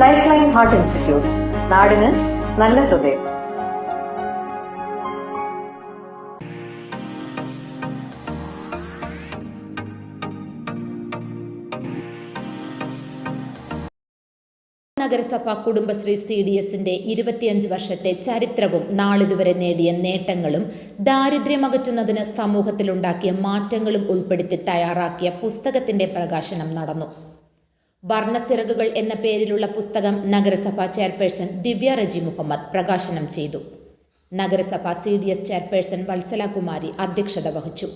Life line heart institute നാടിന് നല്ല ഹൃദയം. നഗരസഭ കുടുംബശ്രീ സി ഡി എസിന്റെ ഇരുപത്തിയഞ്ച് വർഷത്തെ ചരിത്രവും നാളിതുവരെ നേടിയ നേട്ടങ്ങളും ദാരിദ്ര്യമകറ്റുന്നതിന് സമൂഹത്തിലുണ്ടാക്കിയ മാറ്റങ്ങളും ഉൾപ്പെടുത്തി തയ്യാറാക്കിയ പുസ്തകത്തിന്റെ പ്രകാശനം നടന്നു. വർണച്ചിറകുകൾ എന്ന പേരിലുള്ള പുസ്തകം നഗരസഭാ ചെയർപേഴ്സൺ ദിവ്യ റജി മുഹമ്മദ് പ്രകാശനം ചെയ്തു. നഗരസഭ C D S chairperson Vatsala Kumari അധ്യക്ഷത വഹിച്ചു.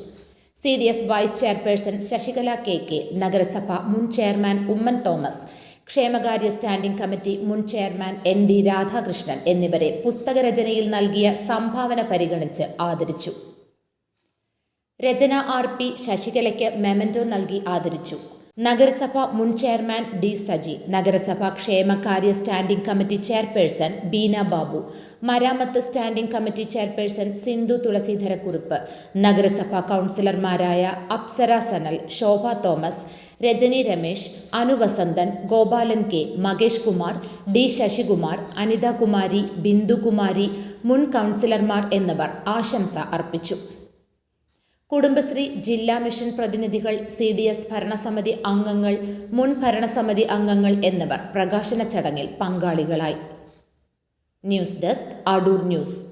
C D S vice chairperson Sasikala K K നഗരസഭ മുൻ ചെയർമാൻ ഉമ്മൻ തോമസ് ക്ഷേമകാര്യ സ്റ്റാൻഡിംഗ് കമ്മിറ്റി മുൻ ചെയർമാൻ എൻ ഡി രാധാകൃഷ്ണൻ എന്നിവരെ പുസ്തകരചനയിൽ നൽകിയ സംഭാവന പരിഗണിച്ച് ആദരിച്ചു. രചന ആർ പി ശശികലയ്ക്ക് മെമന്റോ നൽകി ആദരിച്ചു. നഗരസഭ മുൻ ചെയർമാൻ ഡി സജി നഗരസഭ ക്ഷേമകാര്യ standing committee chairperson Beena Babu മരാമത്ത് standing committee chairperson Sindhu Thulaseedharakurup നഗരസഭ കൗൺസിലർമാരായ അപ്സര സനൽ ശോഭ തോമസ് രജനി രമേശ് അനുവസന്തൻ ഗോപാലൻ കെ മകേഷ് കുമാർ ഡി ശശികുമാർ അനിതകുമാരി ബിന്ദുകുമാരി മുൻ കൗൺസിലർമാർ എന്നിവർ ആശംസ അർപ്പിച്ചു. കുടുംബശ്രീ ജില്ലാ മിഷൻ പ്രതിനിധികൾ സി ഡി എസ് ഭരണസമിതി അംഗങ്ങൾ മുൻ ഭരണസമിതി അംഗങ്ങൾ എന്നിവർ പ്രകാശന ചടങ്ങിൽ പങ്കാളികളായി. News desk Adoor news.